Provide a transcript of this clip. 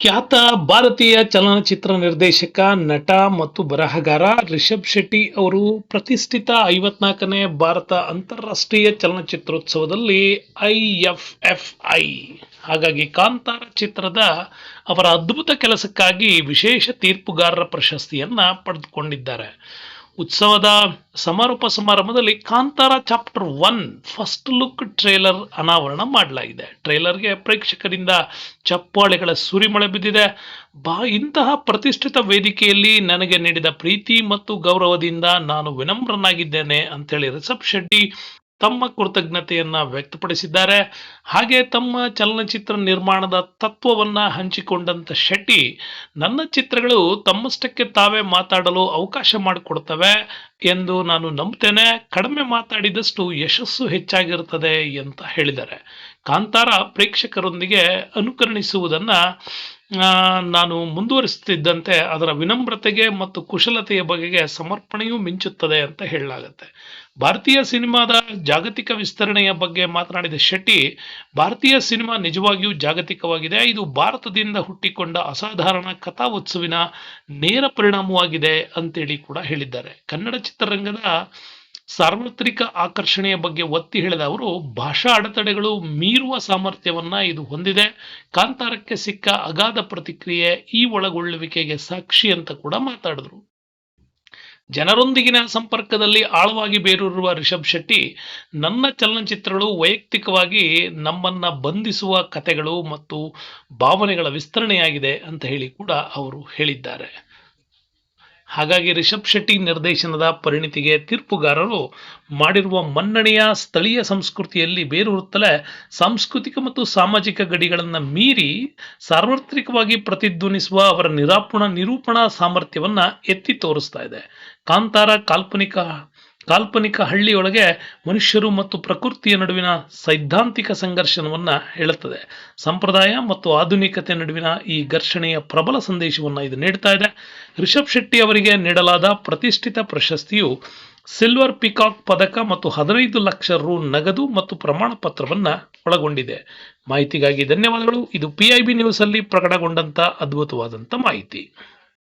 ಖ್ಯಾತ ಭಾರತೀಯ ಚಲನಚಿತ್ರ ನಿರ್ದೇಶಕ, ನಟ ಮತ್ತು ಬರಹಗಾರ ರಿಷಬ್ ಶೆಟ್ಟಿ ಅವರು ಪ್ರತಿಷ್ಠಿತ ಐವತ್ನಾಲ್ಕನೇ ಭಾರತ ಅಂತಾರಾಷ್ಟ್ರೀಯ ಚಲನಚಿತ್ರೋತ್ಸವದಲ್ಲಿ ಐ ಎಫ್ ಎಫ್ ಐ. ಹಾಗಾಗಿ ಕಾಂತಾರ ಚಿತ್ರದ ಅವರ ಅದ್ಭುತ ಕೆಲಸಕ್ಕಾಗಿ ವಿಶೇಷ ತೀರ್ಪುಗಾರರ ಪ್ರಶಸ್ತಿಯನ್ನ ಪಡೆದುಕೊಂಡಿದ್ದಾರೆ. ಉತ್ಸವದ ಸಮಾರೋಪ ಸಮಾರಂಭದಲ್ಲಿ Kantara chapter one first look trailer ಅನಾವರಣ ಮಾಡಲಾಗಿದೆ. ಟ್ರೇಲರ್ಗೆ ಪ್ರೇಕ್ಷಕರಿಂದ ಚಪ್ಪಾಳೆಗಳ ಸುರಿಮಳೆ ಬಿದ್ದಿದೆ. ಬಾ, ಇಂತಹ ಪ್ರತಿಷ್ಠಿತ ವೇದಿಕೆಯಲ್ಲಿ ನನಗೆ ನೀಡಿದ ಪ್ರೀತಿ ಮತ್ತು ಗೌರವದಿಂದ ನಾನು ವಿನಮ್ರನಾಗಿದ್ದೇನೆ, ಅಂತೇಳಿ ರಿಸಬ್ ಶೆಟ್ಟಿ ತಮ್ಮ ಕೃತಜ್ಞತೆಯನ್ನ ವ್ಯಕ್ತಪಡಿಸಿದ್ದಾರೆ. ಹಾಗೆ ತಮ್ಮ ಚಲನಚಿತ್ರ ನಿರ್ಮಾಣದ ತತ್ವವನ್ನ ಹಂಚಿಕೊಂಡಂತ ಶೆಟ್ಟಿ ನನ್ನ ಚಿತ್ರಗಳು ತಮ್ಮಷ್ಟಕ್ಕೆ ತಾವೇ ಮಾತಾಡಲು ಅವಕಾಶ ಮಾಡಿಕೊಡ್ತವೆ ಎಂದು ನಾನು ನಂಬ್ತೇನೆ. ಕಡಿಮೆ ಮಾತಾಡಿದಷ್ಟು ಯಶಸ್ಸು ಹೆಚ್ಚಾಗಿರುತ್ತದೆ ಅಂತ ಹೇಳಿದ್ದಾರೆ. ಕಾಂತಾರ ಪ್ರೇಕ್ಷಕರೊಂದಿಗೆ ಅನುಕರಣಿಸುವುದನ್ನ ನಾನು ಮುಂದುವರಿಸುತ್ತಿದ್ದಂತೆ ಅದರ ವಿನಮ್ರತೆಗೆ ಮತ್ತು ಕುಶಲತೆಯ ಬಗೆಗೆ ಸಮರ್ಪಣೆಯೂ ಮಿಂಚುತ್ತದೆ ಅಂತ ಹೇಳಲಾಗುತ್ತೆ. ಭಾರತೀಯ ಸಿನಿಮಾದ ಜಾಗತಿಕ ವಿಸ್ತರಣೆಯ ಬಗ್ಗೆ ಮಾತನಾಡಿದ ಶೆಟ್ಟಿ, ಭಾರತೀಯ ಸಿನಿಮಾ ನಿಜವಾಗಿಯೂ ಜಾಗತಿಕವಾಗಿದೆ. ಇದು ಭಾರತದಿಂದ ಹುಟ್ಟಿಕೊಂಡ ಅಸಾಧಾರಣ ಕಥಾ ಉತ್ಸವಿನ ನೇರ ಪರಿಣಾಮವಾಗಿದೆ ಅಂತೇಳಿ ಕೂಡ ಹೇಳಿದ್ದಾರೆ. ಕನ್ನಡ ಚಿತ್ರರಂಗದ ಸಾರ್ವತ್ರಿಕ ಆಕರ್ಷಣೆಯ ಬಗ್ಗೆ ಒತ್ತಿ ಹೇಳಿದ ಅವರು, ಭಾಷಾ ಅಡೆತಡೆಗಳು ಮೀರುವ ಸಾಮರ್ಥ್ಯವನ್ನ ಇದು ಹೊಂದಿದೆ. ಕಾಂತಾರಕ್ಕೆ ಸಿಕ್ಕ ಅಗಾಧ ಪ್ರತಿಕ್ರಿಯೆ ಈ ಒಳಗೊಳ್ಳುವಿಕೆಗೆ ಸಾಕ್ಷಿ ಅಂತ ಕೂಡ ಮಾತಾಡಿದ್ರು. ಜನರೊಂದಿಗಿನ ಸಂಪರ್ಕದಲ್ಲಿ ಆಳವಾಗಿ ಬೇರೂರುವ ರಿಷಬ್ ಶೆಟ್ಟಿ, ನನ್ನ ಚಲನಚಿತ್ರಗಳು ವೈಯಕ್ತಿಕವಾಗಿ ನಮ್ಮನ್ನ ಬಂಧಿಸುವ ಕಥೆಗಳು ಮತ್ತು ಭಾವನೆಗಳ ವಿಸ್ತರಣೆಯಾಗಿದೆ ಅಂತ ಹೇಳಿ ಕೂಡ ಅವರು ಹೇಳಿದ್ದಾರೆ. ಹಾಗಾಗಿ ರಿಷಬ್ ಶೆಟ್ಟಿ ನಿರ್ದೇಶನದ ಪರಿಣಿತಿಗೆ ತೀರ್ಪುಗಾರರು ಮಾಡಿರುವ ಮನ್ನಣೆಯ ಸ್ಥಳೀಯ ಸಂಸ್ಕೃತಿಯಲ್ಲಿ ಬೇರೂರುತ್ತಲೇ ಸಾಂಸ್ಕೃತಿಕ ಮತ್ತು ಸಾಮಾಜಿಕ ಗಡಿಗಳನ್ನು ಮೀರಿ ಸಾರ್ವತ್ರಿಕವಾಗಿ ಪ್ರತಿಧ್ವನಿಸುವ ಅವರ ನಿರಾಪಣ ನಿರೂಪಣಾ ಸಾಮರ್ಥ್ಯವನ್ನ ಎತ್ತಿ ತೋರಿಸ್ತಾ ಇದೆ. ಕಾಂತಾರ ಕಾಲ್ಪನಿಕ ಕಾಲ್ಪನಿಕ ಹಳ್ಳಿಯೊಳಗೆ ಮನುಷ್ಯರು ಮತ್ತು ಪ್ರಕೃತಿಯ ನಡುವಿನ ಸೈದ್ಧಾಂತಿಕ ಸಂಘರ್ಷಣವನ್ನ ಹೇಳುತ್ತದೆ. ಸಂಪ್ರದಾಯ ಮತ್ತು ಆಧುನಿಕತೆ ನಡುವಿನ ಈ ಘರ್ಷಣೆಯ ಪ್ರಬಲ ಸಂದೇಶವನ್ನ ಇದು ನೀಡ್ತಾ ಇದೆ. ರಿಷಬ್ ಶೆಟ್ಟಿ ಅವರಿಗೆ ನೀಡಲಾದ ಪ್ರತಿಷ್ಠಿತ ಪ್ರಶಸ್ತಿಯು ಸಿಲ್ವರ್ ಪಿಕಾಕ್ ಪದಕ ಮತ್ತು ಹದಿನೈದು ಲಕ್ಷ ರು ನಗದು ಮತ್ತು ಪ್ರಮಾಣ ಪತ್ರವನ್ನು ಒಳಗೊಂಡಿದೆ. ಮಾಹಿತಿಗಾಗಿ ಧನ್ಯವಾದಗಳು. ಇದು ಪಿ ಐ ಬಿ ನ್ಯೂಸ್ ಅಲ್ಲಿ ಪ್ರಕಟಗೊಂಡಂತ ಅದ್ಭುತವಾದಂತ ಮಾಹಿತಿ.